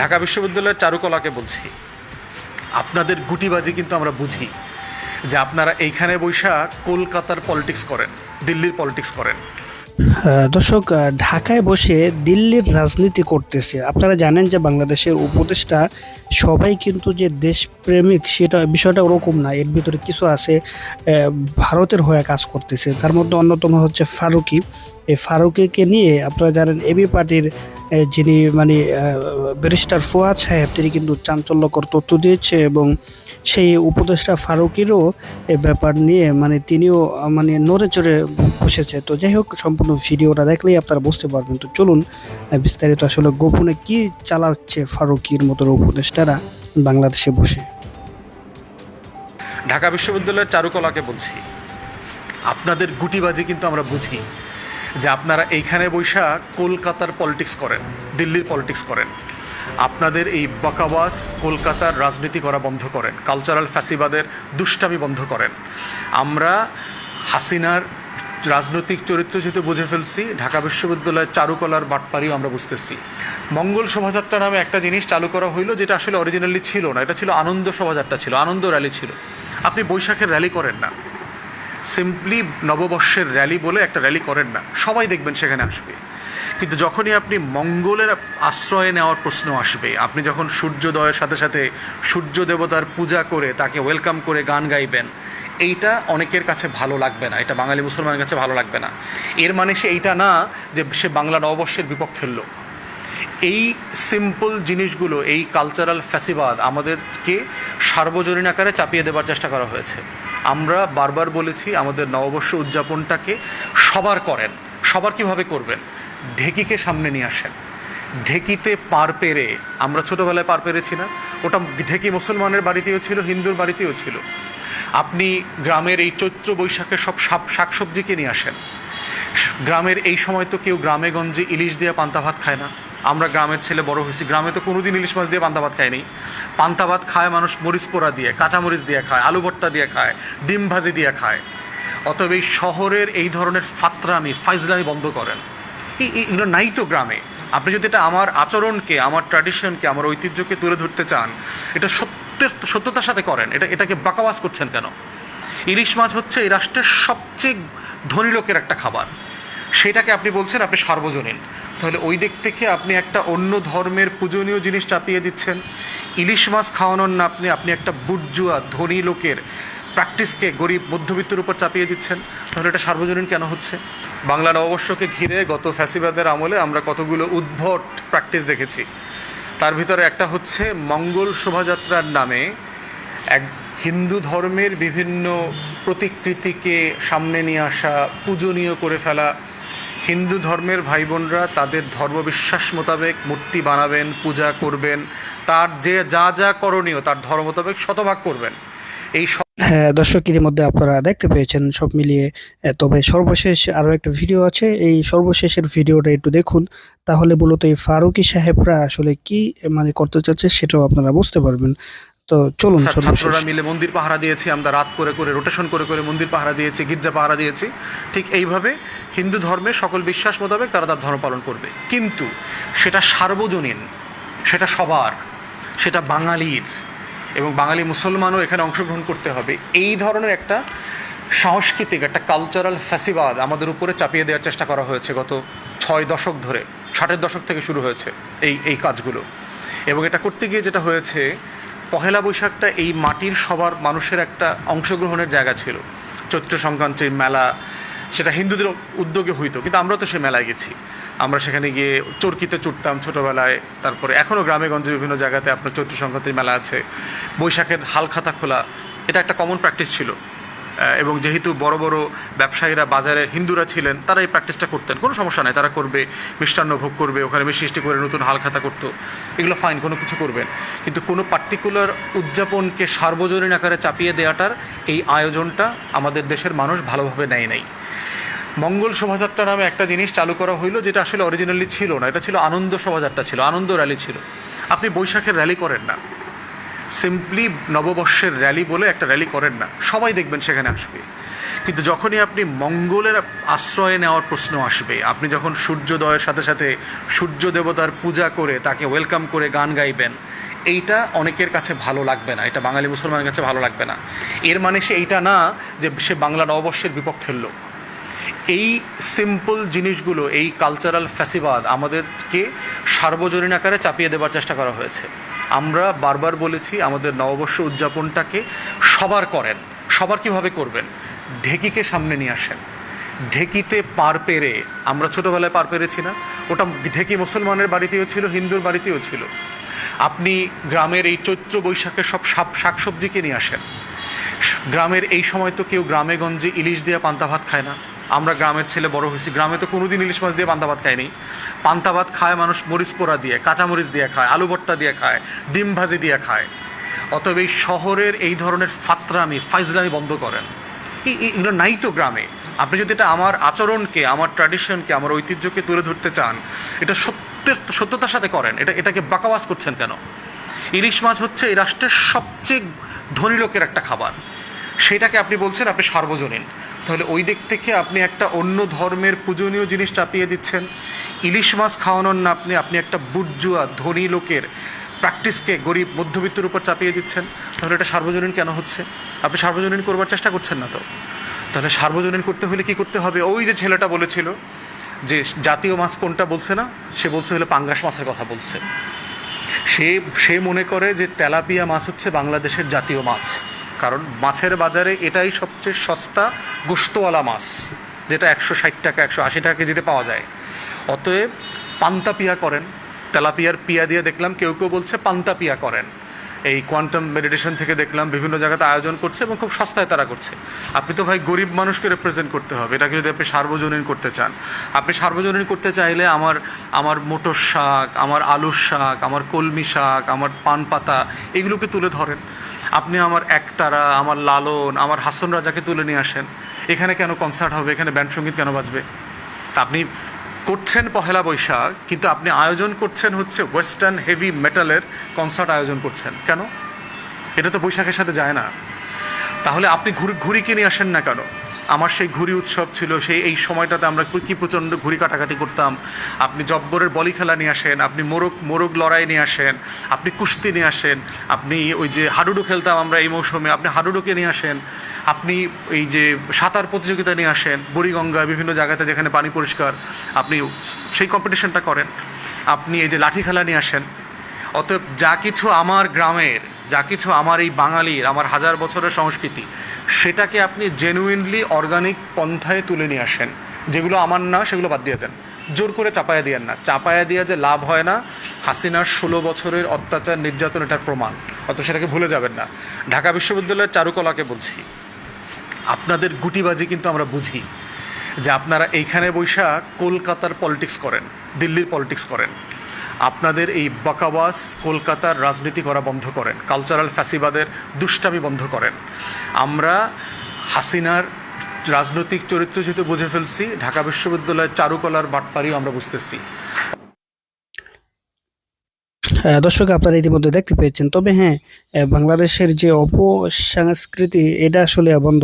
ঢাকা বিশ্ববিদ্যালয়ের চারুকলাকে বলছি। আপনাদের গুটিবাজি কিন্তু আমরা বুঝি যে আপনারা এইখানে বৈশা কলকাতার পলিটিক্স করেন, দিল্লির পলিটিক্স করেন। দর্শক ঢাকায় বসে দিল্লির রাজনীতি করতেছে। আপনারা জানেন যে বাংলাদেশের উপদেষ্টা সবাই কিন্তু যে দেশপ্রেমিক সেটা বিষয়টা ওরকম না, এর ভিতরে কিছু আছে ভারতের হয়ে কাজ করতেছে। তার মধ্যে অন্যতম হচ্ছে ফারুকি। এই ফারুকিকে নিয়ে আপনারা জানেন এবি পার্টির যিনি মানে ব্যারিস্টার ফুয়াদ সাহেব, তিনি কিন্তু চাঞ্চল্যকর তথ্য দিয়েছে এবং সেই উপদেষ্টা ফারুকিরও এ ব্যাপার নিয়ে মানে তিনিও মানে নড়ে চড়ে বসেছে। তো যাই হোক, সম্পূর্ণ ভিডিওটা দেখলেই আপনারা বুঝতে পারবেন। তো চলুন বিস্তারিত আসলে গোপনে কি চালাচ্ছে ফারুকির মতো উপদেষ্টারা বাংলাদেশে বসে? ঢাকা বিশ্ববিদ্যালয়ের চারুকলাকে বলছি। আপনাদের গুটিবাজি কিন্তু আমরা বুঝি। যে আপনারা এইখানে বৈশা কলকাতার পলিটিক্স করেন, দিল্লির পলিটিক্স করেন। আপনাদের এই বকাবাস কলকাতার রাজনীতি করা বন্ধ করেন কালচারাল ফ্যাসিবাদের দুষ্টামি বন্ধ করেন। আমরা হাসিনার রাজনৈতিক চরিত্র যেহেতু বুঝে ফেলছি, ঢাকা বিশ্ববিদ্যালয়ের চারুকলার বাটপারিও আমরা বুঝতেছি। মঙ্গল শোভাযাত্রা নামে একটা জিনিস চালু করা হইল যেটা আসলে অরিজিনালি ছিল না, এটা ছিল আনন্দ শোভাযাত্রা ছিল, আনন্দ র্যালি ছিল। আপনি বৈশাখের র্যালি করেন না। সিম্পলি নববর্ষের র্যালি বলে একটা র্যালি করেন না। সবাই দেখবেন সেখানে আসবে। কিন্তু যখনই আপনি মঙ্গলের আশ্রয়ে নেওয়ার প্রশ্ন আসবে, আপনি যখন সূর্যোদয়ের সাথে সাথে সূর্য দেবতার পূজা করে তাকে ওয়েলকাম করে গান গাইবেন, এইটা অনেকের কাছে ভালো লাগবে না। এটা বাঙালি মুসলমানের কাছে ভালো লাগবে না। এর মানে সে এইটা না যে সে বাংলা নববর্ষের বিপক্ষের লোক। এই সিম্পল জিনিসগুলো, এই কালচারাল ফ্যাসিবাদ আমাদেরকে সার্বজনীন আকারে চাপিয়ে দেবার চেষ্টা করা হয়েছে। আমরা বারবার বলেছি আমাদের নববর্ষ উদযাপনটাকে সবার করেন। সবার কীভাবে করবেন? ঢেকিকে সামনে নিয়ে আসেন। ঢেকিতে পার পেরে, আমরা ছোটোবেলায় পার পেরেছি না, ওটা ঢেকি মুসলমানের বাড়িতেও ছিল, হিন্দুর বাড়িতেও ছিল। আপনি গ্রামের এই চৈত্র বৈশাখের সব শাক শাকসবজিকে নিয়ে আসেন। গ্রামের এই সময় তো কেউ গ্রামে গঞ্জে ইলিশ দিয়ে পান্তা ভাত খায় না। আমরা গ্রামের ছেলে বড় হয়েছি। গ্রামে তো কোনোদিন ইলিশ মাছ দিয়ে পান্তা ভাত খায়নি। পান্তা ভাত খায় মানুষ মরিচ পোড়া দিয়ে, কাঁচামরিচ দিয়ে খায়, আলু ভর্তা দিয়ে খায়, ডিম ভাজি দিয়ে খায়। অতএব এই শহরের এই ধরনের ফাতরামি, ফাইজলামি বন্ধ করেন। এগুলো নাই তো গ্রামে। আপনি যদি এটা আমার আচরণকে, আমার ট্র্যাডিশনকে আমার ঐতিহ্যকে তুলে ধরতে চান, এটা সত্যের, সত্যতার সাথে করেন। এটা, এটাকে বাকাবাস করছেন কেন? ইলিশ মাছ হচ্ছে এই রাষ্ট্রের সবচেয়ে ধনী লোকের একটা খাবার। সেটাকে আপনি বলছেন আপনি সার্বজনীন। তাহলে ওই দিক থেকে আপনি একটা অন্য ধর্মের পূজনীয় জিনিস চাপিয়ে দিচ্ছেন। ইলিশ মাছ খাওয়ানোর না আপনি আপনি একটা বুর্জুয়া ধনী লোকের প্র্যাকটিসকে গরিব মধ্যবিত্তের উপর চাপিয়ে দিচ্ছেন। তাহলে এটা সার্বজনীন কেন হচ্ছে? বাংলা নববর্ষকে ঘিরে গত ফ্যাসিবাদের আমলে আমরা কতগুলো উদ্ভট প্র্যাকটিস দেখেছি। তার ভিতরে একটা হচ্ছে মঙ্গল শোভাযাত্রার নামে এক হিন্দু ধর্মের বিভিন্ন প্রতিকৃতিকে সামনে নিয়ে আসা, পূজনীয় করে ফেলা হিন্দু ধর্মের ভাই বোনরা তাদের ধর্মবিশ্বাস মোতাবেক মূর্তি বানাবেন, পূজা করবেন, তার যে যা যা করণীয় তার ধর্ম মোতাবেক শতভাগ করবেন। এই হ্যাঁ দর্শক মধ্যে আপনারা দেখতে পেয়েছেন সব মিলিয়ে তবে সর্বশেষ আরও একটা ভিডিও আছে। এই সর্বশেষের ভিডিওটা একটু দেখুন। তাহলে মূলত এই ফারুকি সাহেবরা আসলে কি মানে করতে চাচ্ছে সেটাও আপনারা বুঝতে পারবেন। তো চলুন ছাত্ররা মিলে মন্দির পাহারা দিয়েছি আমরা রাত করে করে রোটেশন করে করে মন্দির পাহারা দিয়েছি গির্জা পাহারা দিয়েছি। ঠিক এইভাবে হিন্দু ধর্মে সকল বিশ্বাস মোতাবেক তারা তার ধর্ম পালন করবে। কিন্তু সেটা সার্বজনীন সেটা সবার সেটা বাঙালির এবং বাঙালি মুসলমানও এখানে অংশগ্রহণ করতে হবে। এই ধরনের একটা সাংস্কৃতিক একটা কালচারাল ফ্যাসিবাদ আমাদের উপরে চাপিয়ে দেওয়ার চেষ্টা করা হয়েছে গত ছয় দশক ধরে ষাটের দশক থেকে শুরু হয়েছে এই এই কাজগুলো। এবং এটা করতে গিয়ে যেটা হয়েছে পহেলা বৈশাখটা এই মাটির সবার মানুষের একটা অংশগ্রহণের জায়গা ছিল। চৈত্র সংক্রান্তির মেলা, সেটা হিন্দুদের উদ্যোগে হইতো, কিন্তু আমরা তো সে মেলায় গেছি। আমরা সেখানে গিয়ে চরকিতে চুটতাম ছোটোবেলায়, তারপরে এখনও গ্রামেগঞ্জে বিভিন্ন জায়গাতে আপনার চৈত্র সংক্রান্তির মেলা আছে। বৈশাখের হালখাতা খোলা, এটা একটা কমন প্র্যাকটিস ছিল। এবং যেহেতু বড় বড় ব্যবসায়ীরা, বাজারে হিন্দুরা ছিলেন, তারা এই প্র্যাকটিসটা করতেন। কোনো সমস্যা নাই, তারা করবে, মিষ্টান্ন ভোগ করবে, ওখানে মিষ্টি করে নতুন হালখাতা করতো। এগুলো ফাইন কোনো কিছু করবেন। কিন্তু কোনো পার্টিকুলার উদযাপনকে সার্বজনীন আকারে চাপিয়ে দেওয়াটার এই আয়োজনটা আমাদের দেশের মানুষ ভালোভাবে নেয় নাই। মঙ্গল শোভাযাত্রা নামে একটা জিনিস চালু করা হইল, যেটা আসলে অরিজিনালি ছিল না, এটা ছিল আনন্দ শোভাযাত্রা ছিল, আনন্দ র্যালি ছিল। আপনি বৈশাখের র্যালি করেন না। সিম্পলি নববর্ষের র্যালি বলে একটা র্যালি করেন না। সবাই দেখবেন সেখানে আসবে। কিন্তু যখনই আপনি মঙ্গলের আশ্রয়ে নেওয়ার প্রশ্ন আসবে, আপনি যখন সূর্যোদয়ের সাথে সাথে সূর্য দেবতার পূজা করে তাকে ওয়েলকাম করে গান গাইবেন, এইটা অনেকের কাছে ভালো লাগবে না। এটা বাঙালি মুসলমানের কাছে ভালো লাগবে না। এর মানে সে এইটা না যে সে বাংলা নববর্ষের বিপক্ষের লোক। এই সিম্পল জিনিসগুলো, এই কালচারাল ফ্যাসিবাদ আমাদেরকে সার্বজনীন আকারে চাপিয়ে দেওয়ার চেষ্টা করা হয়েছে। আমরা বারবার বলেছি আমাদের নববর্ষ উদযাপনটাকে সবার করেন। সবার কীভাবে করবেন? ঢেকিকে সামনে নিয়ে আসেন। ঢেকিতে পার পেরে, আমরা ছোটোবেলায় পার পেরেছি না, ওটা ঢেকি মুসলমানের বাড়িতেও ছিল, হিন্দুর বাড়িতেও ছিল। আপনি গ্রামের এই চৈত্র বৈশাখের সব শাক, শাকসবজিকে নিয়ে আসেন। গ্রামের এই সময় তো কেউ গ্রামে গঞ্জে ইলিশ দিয়ে পান্তা ভাত খায় না। আমরা গ্রামের ছেলে বড় হয়েছি। গ্রামে তো কোনোদিন ইলিশ মাছ দিয়ে পান্তা ভাত খায়নি। পান্তা ভাত খায় মানুষ মরিচ পোড়া দিয়ে, কাঁচামরিচ দিয়ে খায় আলু ভর্তা দিয়ে খায়, ডিম ভাজি দিয়ে খায়। অতএব এই শহরের এই ধরনের ফাতরামি, ফাইজলামি বন্ধ করেন। এগুলো নাই তো গ্রামে। আপনি যদি এটা আমার আচরণকে, আমার ট্র্যাডিশনকে আমার ঐতিহ্যকে তুলে ধরতে চান, এটা সত্যের, সত্যতার সাথে করেন। এটা, এটাকে বাকাওয়াজ করছেন কেন? ইলিশ মাছ হচ্ছে এই রাষ্ট্রের সবচেয়ে ধনী লোকের একটা খাবার। সেটাকে আপনি বলছেন আপনি সার্বজনীন। তাহলে ওই দিক থেকে আপনি একটা অন্য ধর্মের পূজনীয় জিনিস চাপিয়ে দিচ্ছেন। ইলিশ মাছ খাওয়ানোর না আপনি আপনি একটা বুর্জুয়া ধনী লোকের প্র্যাকটিসকে গরিব মধ্যবিত্তের উপর চাপিয়ে দিচ্ছেন। তাহলে এটা সার্বজনীন কেন হচ্ছে? আপনি সার্বজনীন করবার চেষ্টা করছেন না তো? তাহলে সার্বজনীন করতে হলে কি করতে হবে? ওই যে ছেলেটা বলেছিল যে জাতীয় মাছ কোনটা বলছে না, সে বলছে হলে পাঙ্গাস মাছের কথা বলছে। সে সে মনে করে যে তেলাপিয়া মাছ হচ্ছে বাংলাদেশের জাতীয় মাছ। কারণ মাছের বাজারে এটাই সবচেয়ে সস্তা গোস্তওয়ালা মাছ, যেটা একশো ষাট টাকা, একশো আশি টাকা কেজিতে পাওয়া যায়। অতএব পান্তা পিয়া করেন। তেলাপিয়ার পিয়া দিয়ে দেখলাম, কেউ কেউ বলছে পান্তা পিয়া করেন। এই কোয়ান্টাম মেডিটেশন থেকে দেখলাম বিভিন্ন জায়গাতে আয়োজন করছে এবং খুব সস্তায় তারা করছে। আপনি তো ভাই গরিব মানুষকে রিপ্রেজেন্ট করতে হবে। এটাকে যদি আপনি সার্বজনীন করতে চান। আপনি সার্বজনীন করতে চাইলে আমার আমার মোটর শাক, আমার আলুর শাক, আমার কলমি শাক, আমার পান পাতা, এগুলোকে তুলে ধরেন। আপনি আমার একতারা, আমার লালন, আমার হাসন রাজাকে তুলে নিয়ে আসেন। এখানে কেন কনসার্ট হবে? এখানে ব্যান্ড সংগীত কেন বাজবে? তা আপনি করছেন পহেলা বৈশাখ, কিন্তু আপনি আয়োজন করছেন হচ্ছে ওয়েস্টার্ন হেভি মেটালের কনসার্ট আয়োজন করছেন। কেন? এটা তো বৈশাখের সাথে যায় না। তাহলে আপনি ঘুরি ঘুরি কিনে আসেন না কেন? আমার সেই ঘুড়ি উৎসব ছিল, সেই এই সময়টাতে আমরা কি প্রচণ্ড ঘুড়ি কাটাকাটি করতাম। আপনি জব্বরের বলি খেলা নিয়ে আসেন, আপনি মোরগ মোরগ লড়াই নিয়ে আসেন, আপনি কুস্তি নিয়ে আসেন, আপনি ওই যে হাডুডু খেলতাম আমরা এই মৌসুমে, আপনি হাডুডুকে নিয়ে আসেন, আপনি এই যে সাঁতার প্রতিযোগিতা নিয়ে আসেন, বুড়িগঙ্গা, বিভিন্ন জায়গাতে যেখানে পানি পরিষ্কার, আপনি সেই কম্পিটিশনটা করেন। আপনি এই যে লাঠি খেলা নিয়ে আসেন। অতএব যা কিছু আমার গ্রামের যা কিছু আমার এই বাঙালির, আমার হাজার বছরের সংস্কৃতি, সেটাকে আপনি জেনুইনলি অর্গানিক পন্থায় তুলে নিয়ে আসেন। যেগুলো আমার না, সেগুলো বাদ দিয়ে দেন। জোর করে চাপায়া দিয়েন না। চাপায়া দিয়ে যে লাভ হয় না, হাসিনার ষোলো বছরের অত্যাচার, নির্যাতন, এটার প্রমাণ। অত সেটাকে ভুলে যাবেন না। ঢাকা বিশ্ববিদ্যালয়ের চারুকলাকে বলছি। আপনাদের গুটিবাজি কিন্তু আমরা বুঝি যে আপনারা এইখানে বৈশা কলকাতার পলিটিক্স করেন, দিল্লির পলিটিক্স করেন। আপনাদের এই বকাবাস কলকাতার রাজনীতি করা বন্ধ করেন কালচারাল ফ্যাসিবাদের দুষ্টামি বন্ধ করেন। আমরা হাসিনার রাজনৈতিক চরিত্র যেহেতু বুঝে ফেলছি, ঢাকা বিশ্ববিদ্যালয়ের চারুকলার বাটপারিও আমরা বুঝতেছি। দর্শক, আপনারা ইতিমধ্যে দেখতে পেয়েছেন। তবে হ্যাঁ বাংলাদেশের যে অপসংস্কৃতি, এটা আসলে বন্ধ